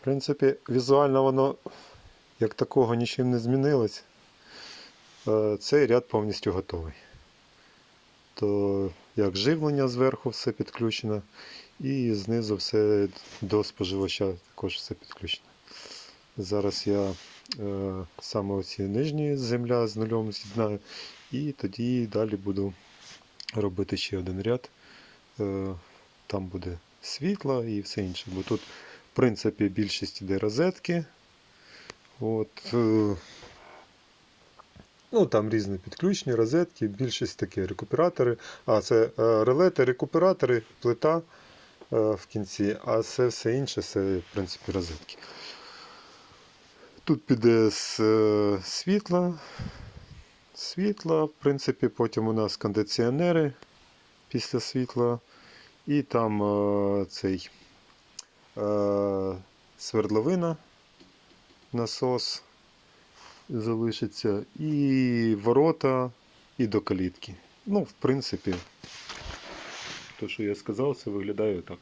В принципі, візуально воно як такого нічим не змінилось. Е, Цей ряд повністю готовий. То як живлення зверху все підключено, і знизу все до споживача також все підключено. Зараз я е, саме оці нижні земля з нульом з'єднаю, і тоді далі буду робити ще один ряд. Е, там буде світло і все інше. Бо тут, в принципі, більшість іде розетки. От, е, ну, там різні підключення, розетки, більшість такі рекуператори. А, це е, релети, рекуператори, плита е, в кінці, а це все інше, це, в принципі, розетки. Тут піде з світла. Світла, в принципі, потім у нас кондиціонери після світла. І там цей свердловина, насос залишиться, і ворота, і до калітки. Ну, в принципі, то, що я сказав, це виглядає так.